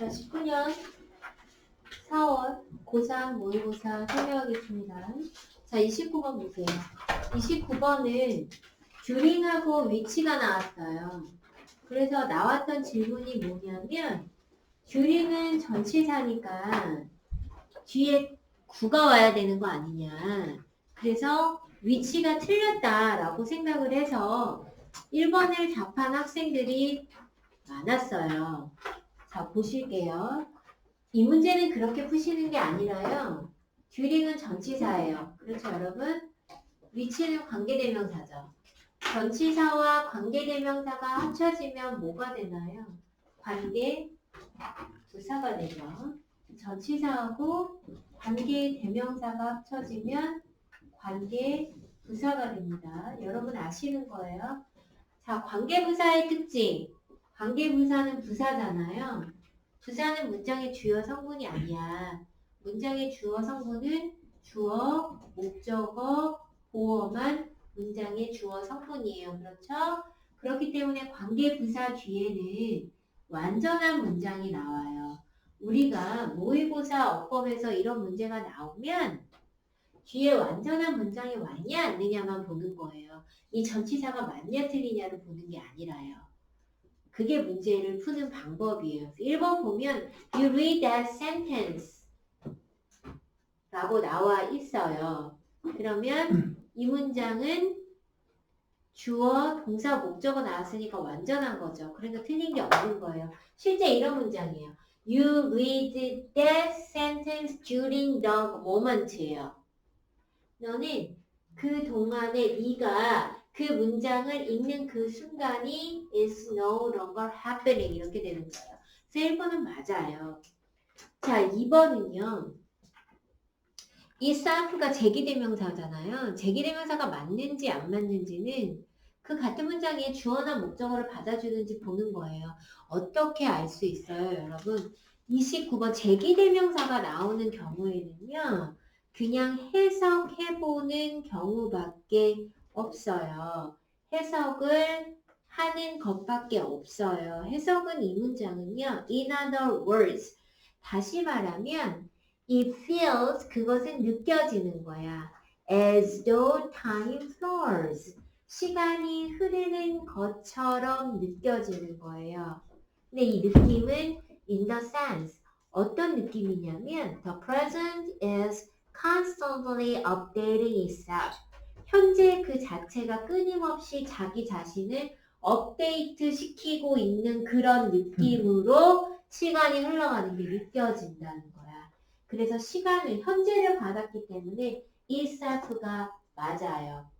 자, 19년 4월 고3 모의고사 설명하겠습니다. 자, 29번 보세요. 29번은 듀링하고 위치가 나왔어요. 그래서 나왔던 질문이 뭐냐면 듀링은 전치사니까 뒤에 구가 와야 되는 거 아니냐. 그래서 위치가 틀렸다라고 생각을 해서 1번을 답한 학생들이 많았어요. 자, 보실게요. 이 문제는 그렇게 푸시는 게 아니라요. 듀링은 전치사예요. 그렇죠, 여러분? 위치는 관계대명사죠. 전치사와 관계대명사가 합쳐지면 뭐가 되나요? 관계 부사가 되죠. 전치사하고 관계대명사가 합쳐지면 관계 부사가 됩니다. 여러분 아시는 거예요. 자, 관계 부사의 특징. 관계부사는 부사잖아요. 부사는 문장의 주요 성분이 아니야. 문장의 주어 성분은 주어, 목적어, 보어만 문장의 주어 성분이에요. 그렇죠? 그렇기 때문에 관계부사 뒤에는 완전한 문장이 나와요. 우리가 모의고사 어법에서 이런 문제가 나오면 뒤에 완전한 문장이 왔냐 않느냐만 보는 거예요. 이 전치사가 맞냐 틀리냐를 보는 게 아니라요. 그게 문제를 푸는 방법이에요. 1번 보면 You read that sentence 라고 나와 있어요. 그러면 이 문장은 주어, 동사, 목적어 나왔으니까 완전한 거죠. 그러니까 틀린 게 없는 거예요. 실제 이런 문장이에요. You read that sentence during the moment예요. 너는 그 동안에 네가 그 문장을 읽는 그 순간이 is no longer happening 이렇게 되는 거예요. 그래서 1번은 맞아요. 자, 2번은요. 이 self가 제기대명사잖아요. 제기대명사가 맞는지 안 맞는지는 그 같은 문장에 주어나 목적어를 받아주는지 보는 거예요. 어떻게 알 수 있어요, 여러분? 29번 제기대명사가 나오는 경우에는요. 그냥 해석해보는 경우밖에 없어요. 해석을 하는 것밖에 없어요. 해석은 이 문장은요. In other words, 다시 말하면 it feels 그것은 느껴지는 거야. As though time flows. 시간이 흐르는 것처럼 느껴지는 거예요. 근데 이 느낌은 in the sense 어떤 느낌이냐면 the present is constantly updating itself. 현재 그 자체가 끊임없이 자기 자신을 업데이트 시키고 있는 그런 느낌으로 시간이 흘러가는 게 느껴진다는 거야. 그래서 시간을, 현재를 받았기 때문에 itself가 맞아요.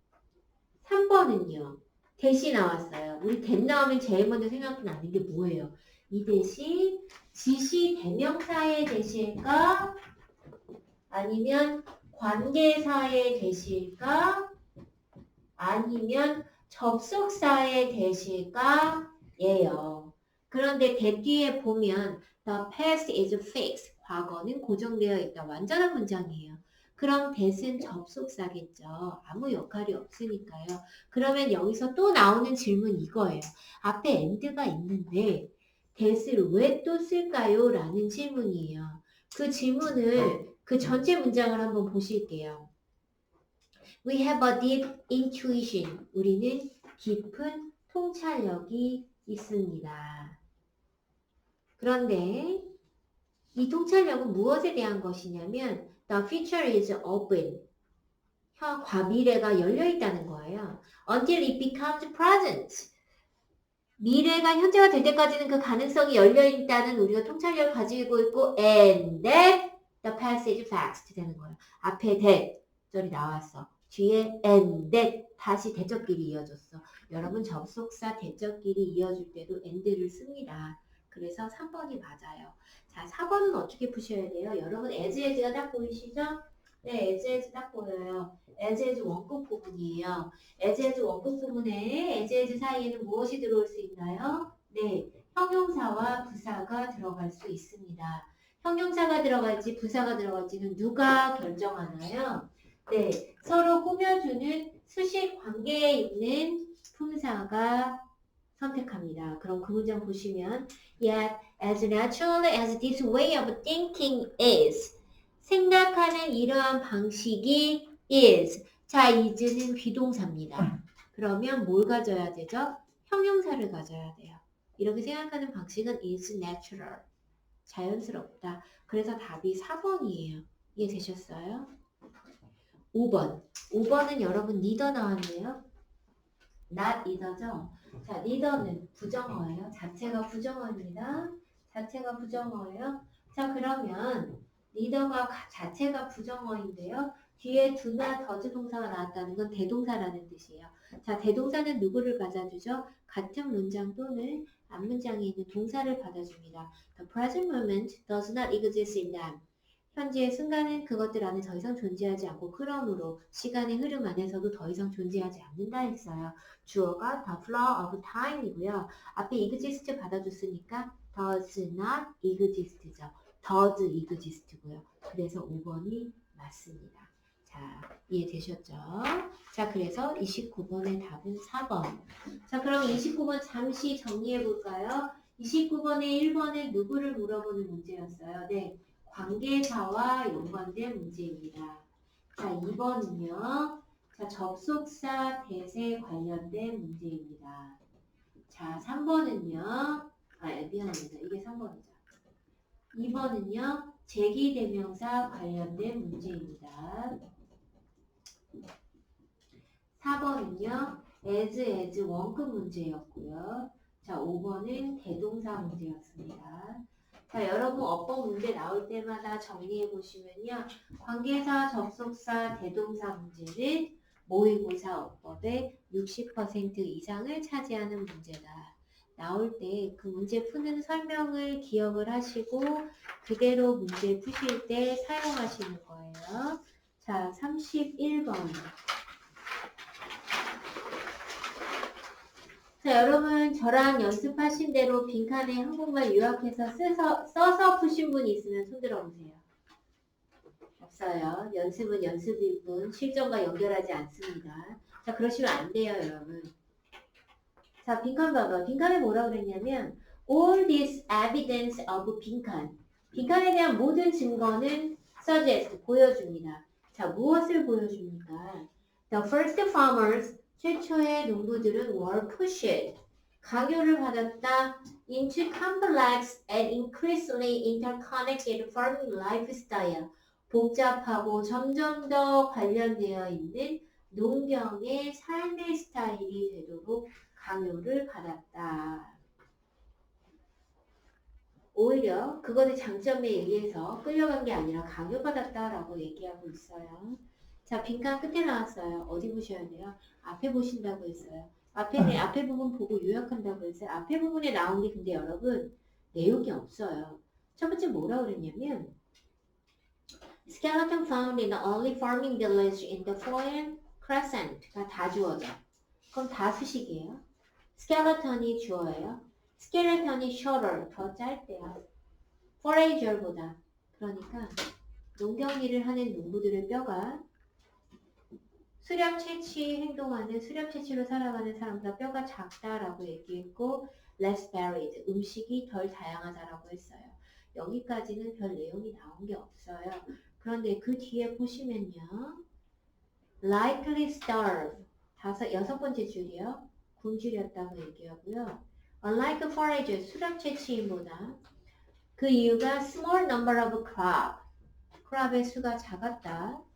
3번은요. 대시 나왔어요. 우리 대 나오면 제일 먼저 생각나는 게 뭐예요? 이 대시 지시 대명사의 대시일까? 아니면 관계사의 대시일까? 아니면 접속사의 대시일까? 예요. 그런데 대 뒤에 보면 the past is fixed. 과거는 고정되어 있다. 완전한 문장이에요. 그럼 that은 접속사겠죠. 아무 역할이 없으니까요. 그러면 여기서 또 나오는 질문 이거예요. 앞에 and가 있는데 that을 왜 또 쓸까요? 라는 질문이에요. 그 질문을 그 전체 문장을 한번 보실게요. We have a deep intuition. 우리는 깊은 통찰력이 있습니다. 그런데 이 통찰력은 무엇에 대한 것이냐면 the future is open. 현 과미래가 열려 있다는 거예요. Until it becomes present. 미래가 현재가 될 때까지는 그 가능성이 열려 있다는 우리가 통찰력을 가지고 있고 and that the passage fast 되는 거예요. 앞에 that 절이 나왔어. 뒤에 and that 다시 대적끼리 이어졌어. 여러분 접속사 대적끼리 이어줄 때도 and를 씁니다. 그래서 3번이 맞아요. 자, 4번은 어떻게 푸셔야 돼요? 여러분 as as가 딱 보이시죠? 네, as as 딱 보여요. as as 원급 부분이에요. as as 원급 부분에 as as 사이에는 무엇이 들어올 수 있나요? 네, 형용사와 부사가 들어갈 수 있습니다. 형용사가 들어갈지 부사가 들어갈지는 누가 결정하나요? 네, 서로 꾸며주는 수식 관계에 있는 품사가 선택합니다. 그럼 그 문장 보시면 Yet as naturally as this way of thinking is. 생각하는 이러한 방식이 is. 자, is는 비동사입니다. 그러면 뭘 가져야 되죠? 형용사를 가져야 돼요. 이렇게 생각하는 방식은 is natural. 자연스럽다. 그래서 답이 4번이에요. 이해되셨어요? 5번. 5번은 여러분 neither 나왔네요. not either죠. 자, neither는 부정어예요. 자체가 부정어입니다. 자체가 부정어예요. 자, 그러면 neither가 가- 자체가 부정어인데요. 뒤에 do나 does 동사가 나왔다는 건 대동사라는 뜻이에요. 자, 대동사는 누구를 받아주죠? 같은 문장 또는 앞문장에 있는 동사를 받아줍니다. The present moment does not exist in them. 현재의 순간은 그것들 안에 더 이상 존재하지 않고 그러므로 시간의 흐름 안에서도 더 이상 존재하지 않는다 했어요. 주어가 the flow of time이고요. 앞에 exist 받아줬으니까 does not exist죠. does exist고요. 그래서 5번이 맞습니다. 자, 이해되셨죠? 자, 그래서 29번의 답은 4번. 자, 그럼 29번 잠시 정리해 볼까요? 29번에 1번에 누구를 물어보는 문제였어요? 네. 관계사와 연관된 문제입니다. 자, 2번은요. 자, 접속사 대세 관련된 문제입니다. 자, 3번은요. 아, 미안합니다. 이게 3번이죠. 2번은요. 제기대명사 관련된 문제입니다. 4번은요. as as 원급 문제였고요. 자, 5번은 대동사 문제였습니다. 자, 여러분 어법 문제 나올 때마다 정리해 보시면요. 관계사, 접속사, 대동사 문제는 모의고사 어법의 60% 이상을 차지하는 문제다. 나올 때 그 문제 푸는 설명을 기억을 하시고 그대로 문제 푸실 때 사용하시는 거예요. 자, 31번. 자, 여러분 저랑 연습하신 대로 빈칸에 한국말 요약해서 써서, 써서 푸신 분 있으면 손 들어보세요. 없어요. 연습은 연습일 뿐 실전과 연결하지 않습니다. 자, 그러시면 안 돼요, 여러분. 자, 빈칸 봐봐. 빈칸에 뭐라 그랬냐면 all this evidence of 빈칸. 빈칸에 대한 모든 증거는 suggest, 보여줍니다. 자, 무엇을 보여줍니까? The first farmers, 최초의 농부들은 were 강요를 받았다 into complex and increasingly interconnected farming lifestyle. 복잡하고 점점 더 관련되어 있는 농경의 삶의 스타일이 되도록 강요를 받았다. 오히려 그것의 장점에 의해서 끌려간 게 아니라 강요받았다라고 얘기하고 있어요. 자, 빈칸 끝에 나왔어요. 어디 보셔야 돼요? 앞에 보신다고 했어요. 앞에, 네, 앞에 부분 보고 요약한다고 했어요. 앞에 부분에 나온 게 근데 여러분, 내용이 없어요. 첫 번째 뭐라 그랬냐면, skeleton found in the early farming village in the foreign crescent가 다 주어져. 그럼 다 수식이에요. skeleton이 주어예요. skeleton이 shorter, 더 짧대요. forager보다. 그러니까 농경 일을 하는 농부들의 뼈가 수렵 채취 행동하는 수렵 채취로 살아가는 사람보다 뼈가 작다라고 얘기했고 less varied, 음식이 덜 다양하다라고 했어요. 여기까지는 별 내용이 나온 게 없어요. 그런데 그 뒤에 보시면요. likely starve, 다섯, 여섯 번째 줄이요. 굶주렸다고 얘기하고요. unlike forage, 수렵 채취인보다 그 이유가 small number of crop, crop의 수가 작았다.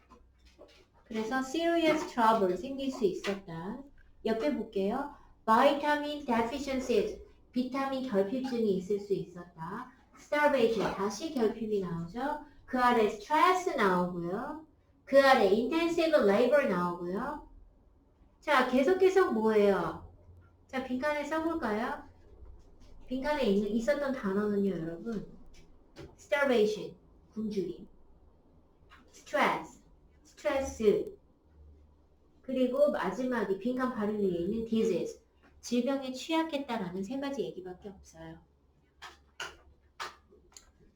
그래서 serious trouble 생길 수 있었다. 옆에 볼게요. vitamin deficiencies, 비타민 결핍증이 있을 수 있었다. starvation, 다시 결핍이 나오죠. 그 아래 stress 나오고요. 그 아래 intensive labor 나오고요. 자, 계속 계속 뭐예요? 자, 빈칸에 써볼까요? 빈칸에 있는, 있었던 단어는요, 여러분. starvation, 굶주림. stress, 스트레스. 그리고 마지막이 빈칸 바로 위에 있는 disease, 질병에 취약했다라는 세 가지 얘기밖에 없어요.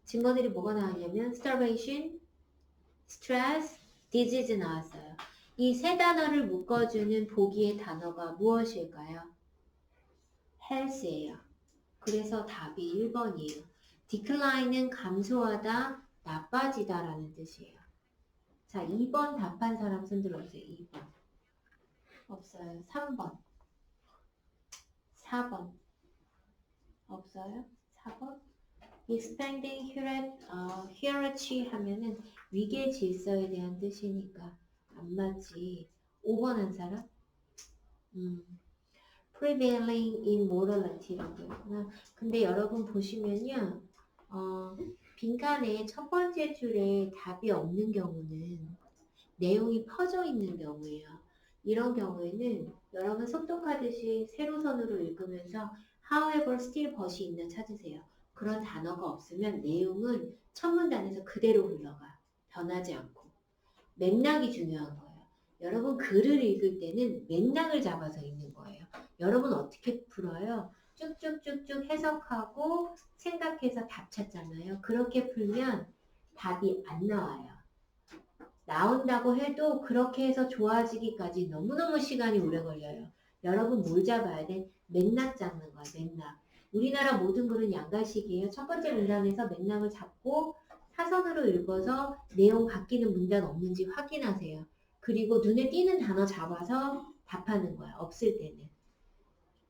증거들이 뭐가 나왔냐면 starvation, stress, disease 나왔어요. 이 세 단어를 묶어주는 보기의 단어가 무엇일까요? health예요. 그래서 답이 1번이에요. decline은 감소하다, 나빠지다라는 뜻이에요. 자, 2번 답한 사람 손 들어주세요. 2번. 없어요. 3번. 4번. 없어요? 4번. expanding hierarchy, 어, 하면은 위계 질서에 대한 뜻이니까 안 맞지. 5번 한 사람? 음. prevailing immorality라고 했구나. 근데 여러분 보시면요. 어, 빈칸에 첫 번째 줄에 답이 없는 경우는 내용이 퍼져 있는 경우예요. 이런 경우에는 여러분 속독하듯이 세로선으로 읽으면서 however, still, but이 있나 찾으세요. 그런 단어가 없으면 내용은 첫 문단에서 그대로 흘러가. 변하지 않고. 맥락이 중요한 거예요. 여러분 글을 읽을 때는 맥락을 잡아서 읽는 거예요. 여러분 어떻게 풀어요? 쭉쭉쭉쭉 해석하고 생각해서 답 찾잖아요. 그렇게 풀면 답이 안 나와요. 나온다고 해도 그렇게 해서 좋아지기까지 너무너무 시간이 오래 걸려요. 여러분 뭘 잡아야 돼? 맥락 잡는 거야, 맥락. 우리나라 모든 글은 양갈식이에요. 첫 번째 문단에서 맥락을 잡고 사선으로 읽어서 내용 바뀌는 문단 없는지 확인하세요. 그리고 눈에 띄는 단어 잡아서 답하는 거야. 없을 때는.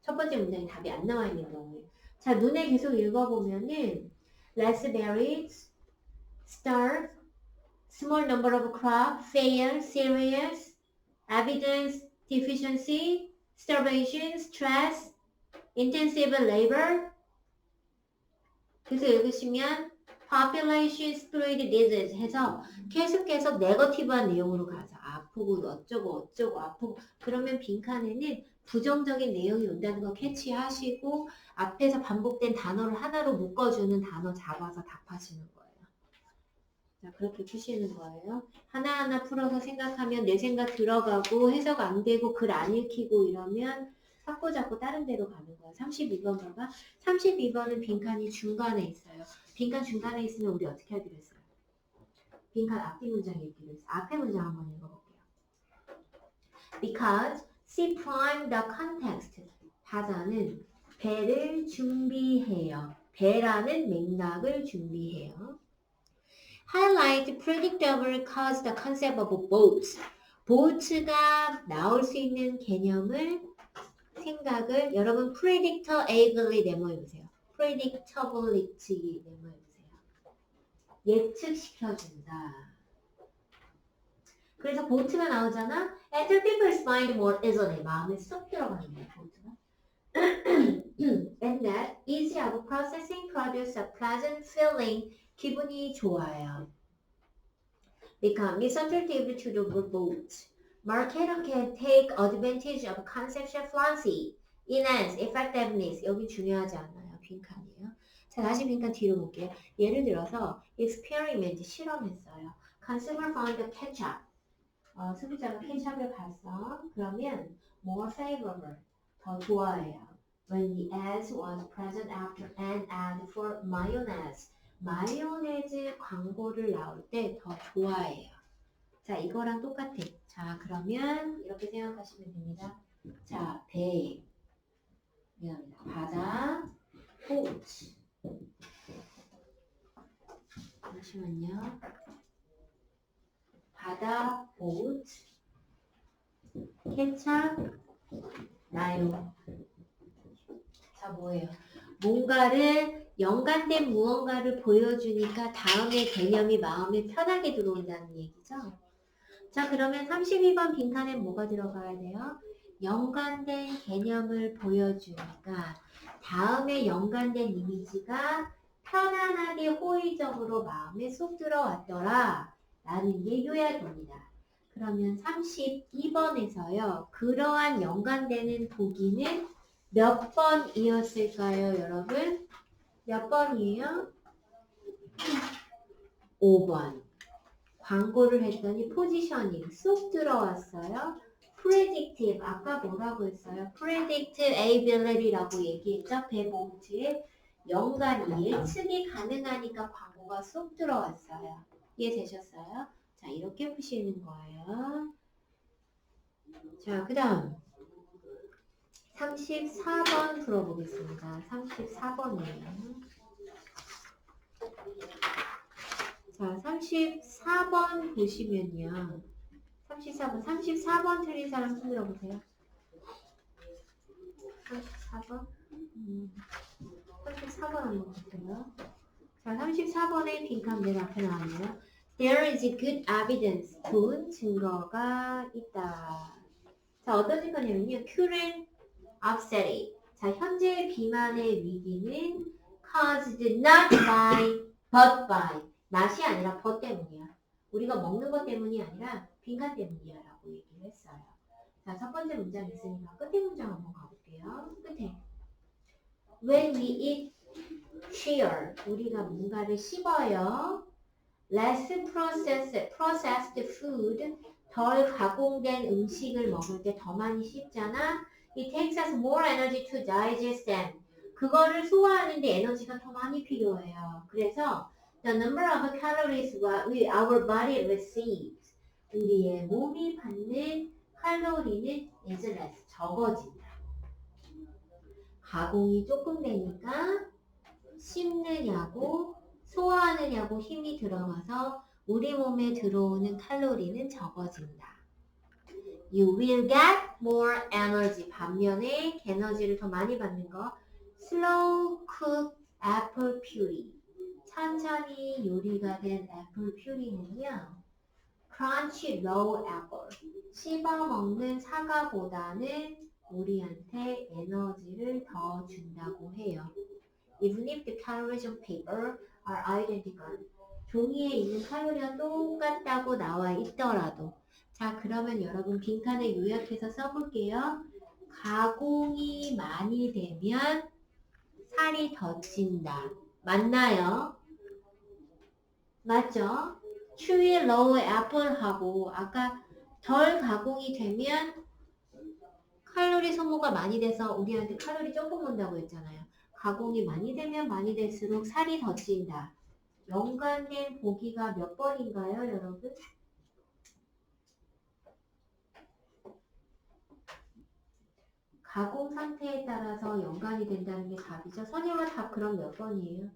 첫 번째 문장에 답이 안 나와 있는 경우에. 자, 눈에 계속 읽어보면은 less berries, starve, small number of crop, fail, serious, evidence deficiency, starvation, stress, intensive labor. 그래서 읽으시면 population spread disease 해서 계속해서 네거티브한 내용으로 가서 아프고 어쩌고 어쩌고 아프고 그러면 빈칸에는 부정적인 내용이 온다는 거 캐치하시고 앞에서 반복된 단어를 하나로 묶어주는 단어 잡아서 답하시는 거예요. 자, 그렇게 푸시는 거예요. 하나하나 풀어서 생각하면 내 생각 들어가고 해석 안 되고 글 안 읽히고 이러면 자꾸 자꾸 다른 데로 가는 거예요. 32번 봐봐. 32번은 빈칸이 중간에 있어요. 빈칸 중간에 있으면 우리 어떻게 하기로 했어요? 빈칸 앞뒤 문장 읽기로 했어요. 앞에 문장 한번 읽어볼게요. Because see prime the context. 바다는 배를 준비해요. 배라는 맥락을 준비해요. Highlight predictable cause the concept of boat. 보트가 나올 수 있는 개념을 생각을 여러분 predictor ably 네모해보세요. predictability 네모해보세요. 예측시켜준다. 그래서 보트가 나오잖아. Enter people's mind more easily. 마음에 쏙 들어가는 거야, 보트가. And that easy of processing produce a pleasant feeling. 기분이 좋아요. Become misunderstood to the boat. Marketer can take advantage of conceptual fluency, enhance effectiveness. 여기 중요하지 않아요. 빈칸이에요. 자, 다시 빈칸 뒤로 볼게요. 예를 들어서 experiment 실험했어요. Consumer found ketchup. 어, 소비자가 케찹을 봤어. 그러면 more favorable. 더 좋아해요. When the ad was present after an ad for mayonnaise. 마요네즈 광고를 나올 때 더 좋아해요. 자, 이거랑 똑같아. 자, 그러면 이렇게 생각하시면 됩니다. 자, 배, 미안합니다. 바다, 보트. 잠시만요. 바다, 보트, 케찹, 나요. 자, 뭐예요? 뭔가를 연관된 무언가를 보여주니까 다음의 개념이 마음에 편하게 들어온다는 얘기죠. 자, 그러면 32번 빈칸에 뭐가 들어가야 돼요? 연관된 개념을 보여주니까 다음에 연관된 이미지가 편안하게 호의적으로 마음에 쏙 들어왔더라 라는 게 요약입니다. 그러면 32번에서요. 그러한 연관되는 보기는 몇 번이었을까요, 여러분? 몇 번이에요? 5번. 광고를 했더니 포지셔닝 쏙 들어왔어요. predictive 아까 뭐라고 했어요? predictive ability라고 얘기했죠. 배봉트의 연관이 예측이 가능하니까 광고가 쏙 들어왔어요. 이해되셨어요? 자 이렇게 푸시는 거예요. 자 그 다음 34번 풀어보겠습니다. 34번이에요. 자, 34번 보시면요. 34번, 34번 틀린 사람 손 들어보세요. 34번? 음, 34번 한번 볼게요. 자, 34번에 빈칸 맨 앞에 나왔네요. There is good evidence. 좋은 증거가 있다. 자, 어떤 증거냐면요. current upsetting. 자, 현재 비만의 위기는 caused not by, but by. not이 아니라 but 때문이야. 우리가 먹는 것 때문이 아니라 빈칸 때문이야 라고 얘기를 했어요. 자, 첫 번째 문장 있으니까 끝에 문장 한번 가볼게요. 끝에. When we eat cheer, 우리가 뭔가를 씹어요. Less processed, processed food, 덜 가공된 음식을 먹을 때 더 많이 씹잖아. It takes us more energy to digest them. 그거를 소화하는데 에너지가 더 많이 필요해요. 그래서 the number of calories we, our body receives. 우리의 몸이 받는 칼로리는 is less, 적어진다. 가공이 조금 되니까 씹느냐고 소화하느냐고 힘이 들어가서 우리 몸에 들어오는 칼로리는 적어진다. You will get more energy. 반면에 에너지를 더 많이 받는 거. Slow cooked apple puree. 천천히 요리가 된 애플 퓨리는요. Crunchy raw apple. 씹어 먹는 사과보다는 우리한테 에너지를 더 준다고 해요. Even if the calories on paper are identical. 종이에 있는 칼로리가 똑같다고 나와 있더라도. 자, 그러면 여러분 빈칸에 요약해서 써볼게요. 가공이 많이 되면 살이 더 찐다. 맞나요? 맞죠? 추위 로우 애플하고 아까 덜 가공이 되면 칼로리 소모가 많이 돼서 우리한테 칼로리 조금 온다고 했잖아요. 가공이 많이 되면 많이 될수록 살이 더 찐다. 연관된 보기가 몇 번인가요, 여러분? 가공 상태에 따라서 연관이 된다는 게 답이죠. 선영아 답 그럼 몇 번이에요?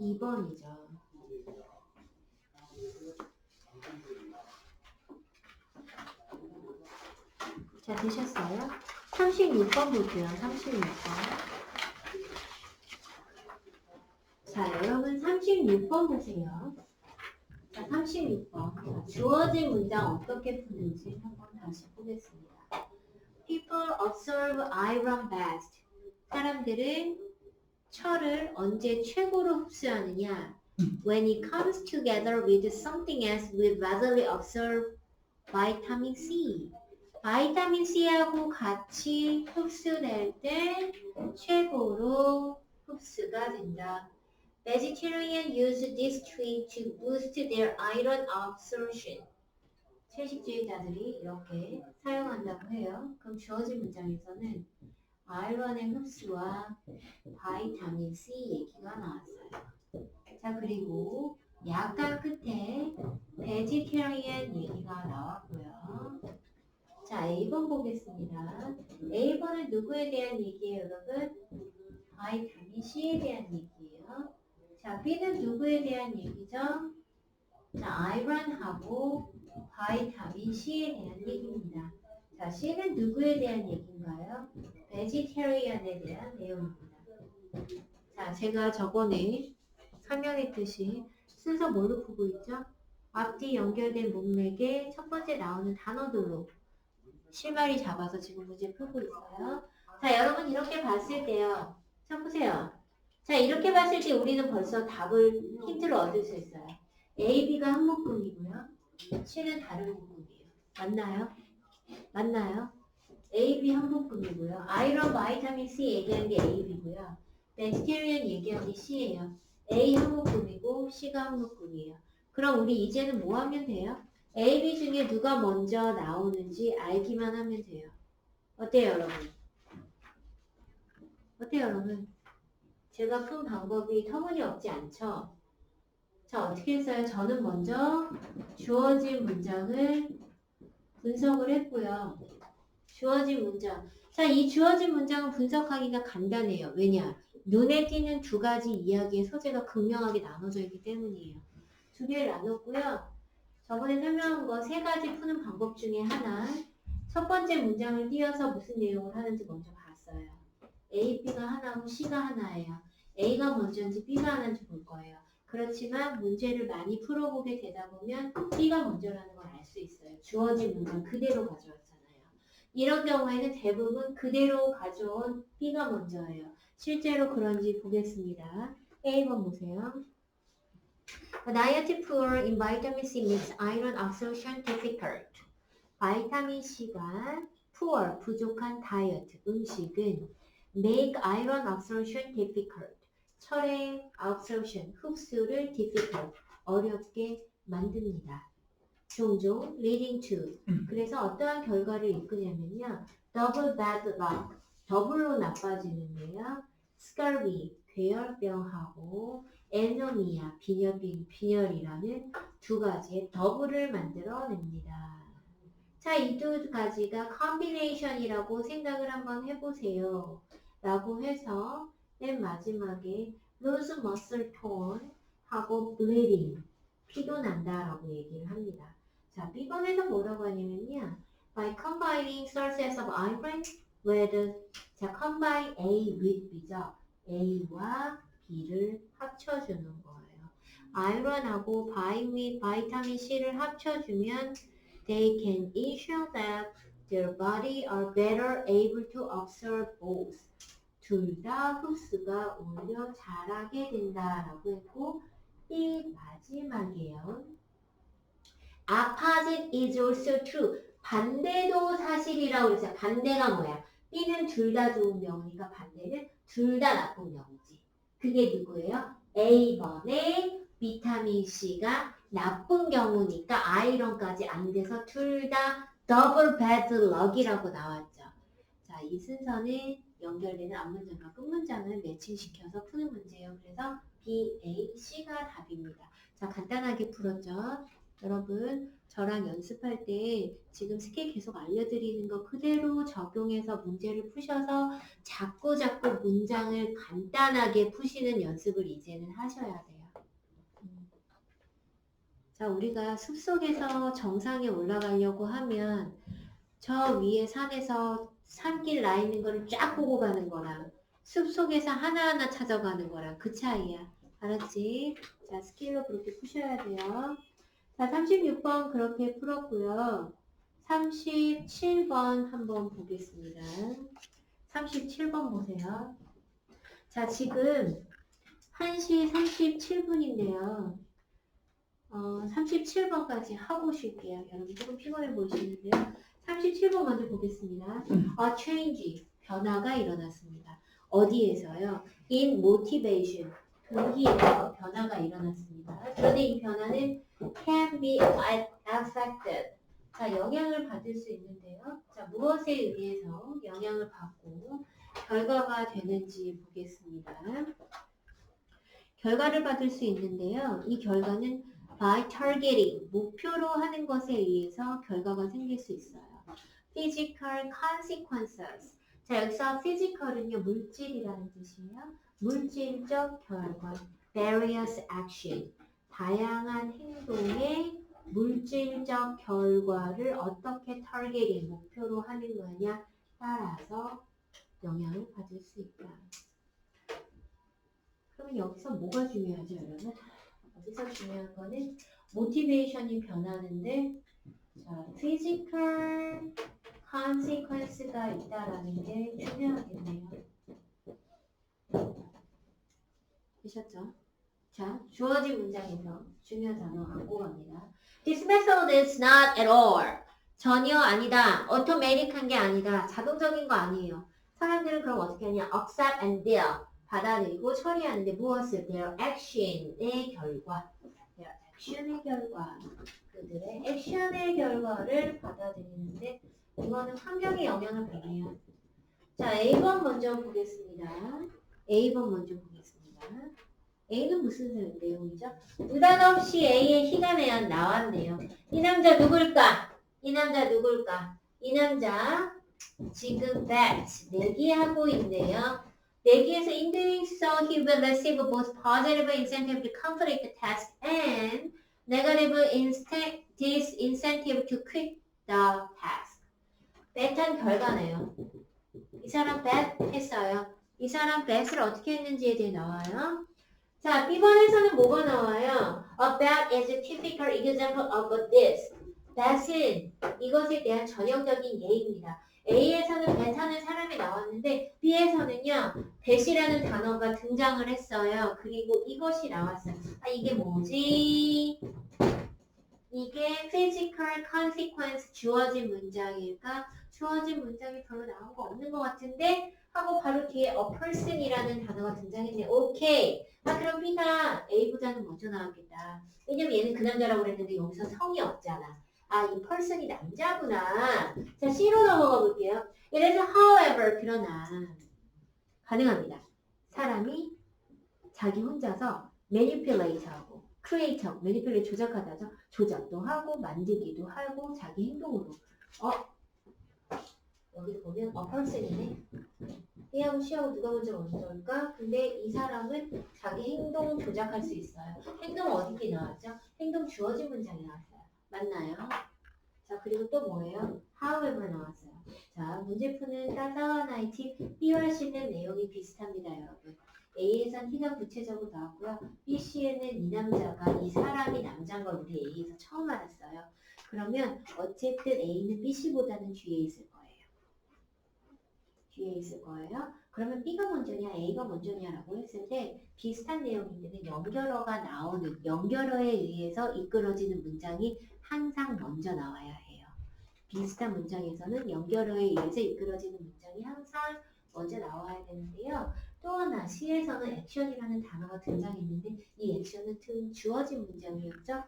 2번이죠. 자, 되셨어요? 36번 볼게요. 36번. 자, 여러분 36번 보세요. 자, 36번. 자, 주어진 문장 어떻게 푸는지 한번 다시 보겠습니다. People observe iron best. 사람들은 철을 언제 최고로 흡수하느냐? When it comes together with something else, we readily observe vitamin C. 바이타민 C하고 같이 흡수될 때 최고로 흡수가 된다. Vegetarian use this trick to boost their iron absorption. 채식주의자들이 이렇게 사용한다고 해요. 그럼 주어진 문장에서는 아이런의 흡수와 바이타민 C 얘기가 나왔어요. 자 그리고 약간 끝에 베지테리언 얘기가 나왔고요. 자 A번 보겠습니다. A번은 누구에 대한 얘기예요 여러분? 바이타민 C에 대한 얘기예요. 자 B는 누구에 대한 얘기죠? 자 아이런하고 바이타민 C에 대한 얘기입니다. 자, C는 누구에 대한 얘기인가요? 베지테리언에 대한 내용입니다. 자, 제가 저번에 설명했듯이 순서 뭘로 푸고 있죠? 앞뒤 연결된 문맥에 첫 번째 나오는 단어들로 실마리 잡아서 지금 문제 풀고 있어요. 자, 여러분 이렇게 봤을 때요. 자, 보세요. 자, 이렇게 봤을 때 우리는 벌써 답을 힌트를 얻을 수 있어요. A, B가 한 묶음이고요. C는 다른 묶음이에요. 맞나요? 맞나요? A, B 한 묶음이고요. 아이런 바이타민 C 얘기한 게 A, B고요. 베지테리언 얘기한 게 C예요. A 한 묶음이고 C가 한 묶음이에요. 그럼 우리 이제는 뭐 하면 돼요? A, B 중에 누가 먼저 나오는지 알기만 하면 돼요. 어때요, 여러분? 어때요, 여러분? 제가 푼 방법이 터무니없지 않죠? 자, 어떻게 했어요? 저는 먼저 주어진 문장을 분석을 했고요. 주어진 문장. 자, 이 주어진 문장을 분석하기가 간단해요. 왜냐? 눈에 띄는 두 가지 이야기의 소재가 극명하게 나눠져 있기 때문이에요. 두 개를 나눴고요. 저번에 설명한 거 세 가지 푸는 방법 중에 하나. 첫 번째 문장을 띄어서 무슨 내용을 하는지 먼저 봤어요. A, B가 하나고 C가 하나예요. A가 먼저인지 B가 하나인지 볼 거예요. 그렇지만 문제를 많이 풀어보게 되다 보면 B가 먼저라는 걸 알 수 있어요. 주어진 문장 그대로 가져왔잖아요. 이런 경우에는 대부분 그대로 가져온 B가 먼저예요. 실제로 그런지 보겠습니다. A번 보세요. Diet poor in vitamin C makes iron absorption difficult. 바이타민 C가 poor, 부족한 다이어트, 음식은 make iron absorption difficult. 철의 absorption, 흡수를 difficult, 어렵게 만듭니다. 종종 leading to. 그래서 어떠한 결과를 이끄냐면요. double bad luck, 더블로 나빠지는데요. scurvy, 괴혈병하고 anemia, 빈혈, 빈혈이라는 두 가지의 더블을 만들어냅니다. 자, 이 두 가지가 combination이라고 생각을 한번 해보세요. 라고 해서 맨 마지막에 lose muscle tone 하고 bleeding, 피도 난다 라고 얘기를 합니다. 자, B번에서 뭐라고 하냐면요. by combining sources of iron with, 자, combine A with B죠. A와 B를 합쳐주는 거예요. 아이론하고 바이미, 바이타민 C를 합쳐주면 they can ensure that their body are better able to absorb both. 둘다 흡수가 오히려 잘하게 된다라고 했고 이 마지막이에요. opposite is also true. 반대도 사실이라고 그랬어요. 반대가 뭐야? B는 둘 다 좋은 경우니까 반대는 둘 다 나쁜 경우지. 그게 누구예요? A번에 비타민 C가 나쁜 경우니까 아이론까지 안 돼서 둘 다 더블 배드 럭이라고 나왔죠. 자, 이 순서는 연결되는 앞문장과 끝문장을 매칭시켜서 푸는 문제예요. 그래서 B, A, C가 답입니다. 자, 간단하게 풀었죠. 여러분, 저랑 연습할 때 지금 스킬 계속 알려드리는 거 그대로 적용해서 문제를 푸셔서 자꾸 자꾸 문장을 간단하게 푸시는 연습을 이제는 하셔야 돼요. 음. 자, 우리가 숲속에서 정상에 올라가려고 하면 저 위에 산에서 산길 나 있는 거를 쫙 보고 가는 거랑 숲속에서 하나하나 찾아가는 거랑 그 차이야. 알았지? 자, 스킬로 그렇게 푸셔야 돼요. 자, 36번 그렇게 풀었고요. 37번 한번 보겠습니다. 37번 보세요. 자, 지금 1시 37분인데요. 어, 37번까지 하고 쉴게요. 여러분 조금 피곤해 보이시는데요. 37번 먼저 보겠습니다. A change, 변화가 일어났습니다. 어디에서요? In motivation, 동기에서 변화가 일어났습니다. 그런데 이 변화는 can be affected. 자, 영향을 받을 수 있는데요. 자, 무엇에 의해서 영향을 받고 결과가 되는지 보겠습니다. 결과를 받을 수 있는데요. 이 결과는 by targeting, 목표로 하는 것에 의해서 결과가 생길 수 있어요. Physical consequences. 자, 여기서 physical은요, 물질이라는 뜻이에요. 물질적 결과. various action. 다양한 행동의 물질적 결과를 어떻게 타겟팅, 목표로 하는 거냐 따라서 영향을 받을 수 있다. 그러면 여기서 뭐가 중요하죠, 여러분? 여기서 중요한 거는 모티베이션이 변하는데 자, physical consequence가 있다라는 게 중요하겠네요. 되셨죠? 자, 주어진 문장에서 중요한 단어 갖고 갑니다. This method is not at all. 전혀 아니다. automatic한 게 아니다. 자동적인 거 아니에요. 사람들은 그럼 어떻게 하냐? accept and deal. 받아들이고 처리하는데 무엇을? their action의 결과. their action의 결과. 그들의 액션의 결과를 받아들이는데 이거는 환경에 영향을 받네요. 자, A번 먼저 보겠습니다. A번 먼저 보겠습니다. A는 무슨 내용이죠? 느닷없이 A의 시간에 나왔네요. 이 남자 누굴까? 이 남자 누굴까? 이 남자 지금 bet 내기하고 있네요. 내기에서 in doing so he will receive both positive incentive to complete the test and negative insta- disincentive to quit the task. Bet한 결과네요. 이 사람 bet 했어요. 이 사람 bet을 어떻게 했는지에 대해 나와요. 자, B번에서는 뭐가 나와요? A bet is a typical example of this. bet은 이것에 대한 전형적인 예입니다. A에서는 bet하는 사람이 나왔는데 B에서는요, bet이라는 단어가 등장을 했어요. 그리고 이것이 나왔어요. 아, 이게 뭐지? 이게 physical consequence 주어진 문장일까? 주어진 문장이 별로 나온 거 없는 것 같은데 하고 바로 뒤에 a person이라는 단어가 등장했네. 오케이. 아 그럼 B가 A보다는 먼저 나왔겠다. 왜냐면 얘는 그 남자라고 그랬는데 여기서 성이 없잖아. 아 이 person이 남자구나. 자 C로 넘어가 볼게요. 이래서 however 그러나 가능합니다. 사람이 자기 혼자서 manipulate하고 create하고 manipulate 조작하다죠. 조작도 하고 만들기도 하고 자기 행동으로 어 여기 보면 어 person이네. B하고 C하고 누가 먼저 먼저일까? 근데 이 사람은 자기 행동 조작할 수 있어요. 행동 어디게 나왔죠? 행동 주어진 문장이 나왔어요. 맞나요? 자 그리고 또 뭐예요? however 나왔어요. 자 문제 푸는 따사와 나이티 B와 C는 내용이 비슷합니다 여러분. A에선 T가 구체적으로 나왔고요. B, C에는 이 남자가 이 사람이 남자인 걸 우리 A에서 처음 알았어요. 그러면 어쨌든 A는 B, C보다는 뒤에 있을. 뒤에 있을 거예요. 그러면 B가 먼저냐 A가 먼저냐라고 했을 때 비슷한 내용인데 연결어가 나오는 연결어에 의해서 이끌어지는 문장이 항상 먼저 나와야 해요. 비슷한 문장에서는 연결어에 의해서 이끌어지는 문장이 항상 먼저 나와야 되는데요. 또 하나 C에서는 액션이라는 단어가 등장했는데 이 액션은 튼 주어진 문장이었죠.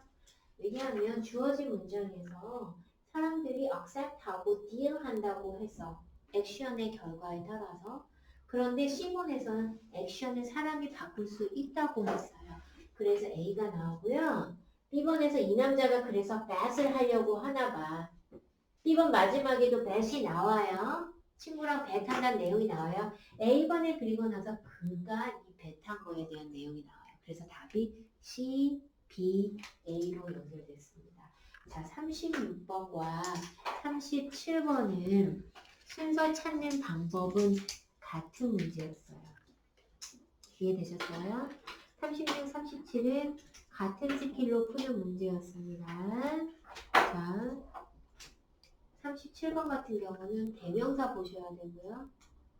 왜냐하면 주어진 문장에서 사람들이 accept하고 deal한다고 해서 액션의 결과에 따라서 그런데 C문에서는 액션을 사람이 바꿀 수 있다고 했어요. 그래서 A가 나오고요. B번에서 이 남자가 그래서 bet을 하려고 하나 봐. B번 마지막에도 bet이 나와요. 친구랑 한다는 내용이 나와요. A번에 그리고 나서 그가 이 bet한 거에 대한 내용이 나와요. 그래서 답이 C, B, A로 연결됐습니다. 자, 36번과 37번은 순서 찾는 방법은 같은 문제였어요. 이해되셨어요? 36, 37은 같은 스킬로 푸는 문제였습니다. 자, 37번 같은 경우는 대명사 보셔야 되고요.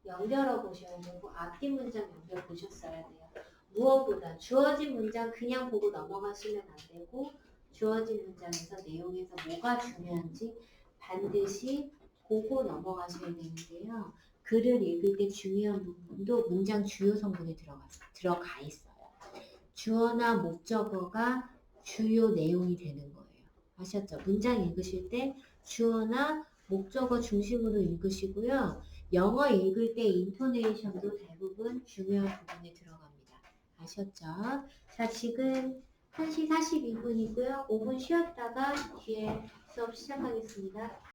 연결어 보셔야 되고 앞뒤 문장 연결 보셨어야 돼요. 무엇보다 주어진 문장 그냥 보고 넘어가시면 안 되고 주어진 문장에서 내용에서 뭐가 중요한지 반드시 보고 넘어가셔야 되는데요. 글을 읽을 때 중요한 부분도 문장 주요 성분에 들어가, 들어가 있어요. 주어나 목적어가 주요 내용이 되는 거예요. 아셨죠? 문장 읽으실 때 주어나 목적어 중심으로 읽으시고요. 영어 읽을 때 인토네이션도 대부분 중요한 부분에 들어갑니다. 아셨죠? 자, 지금 1시 42분이고요. 5분 쉬었다가 뒤에 수업 시작하겠습니다.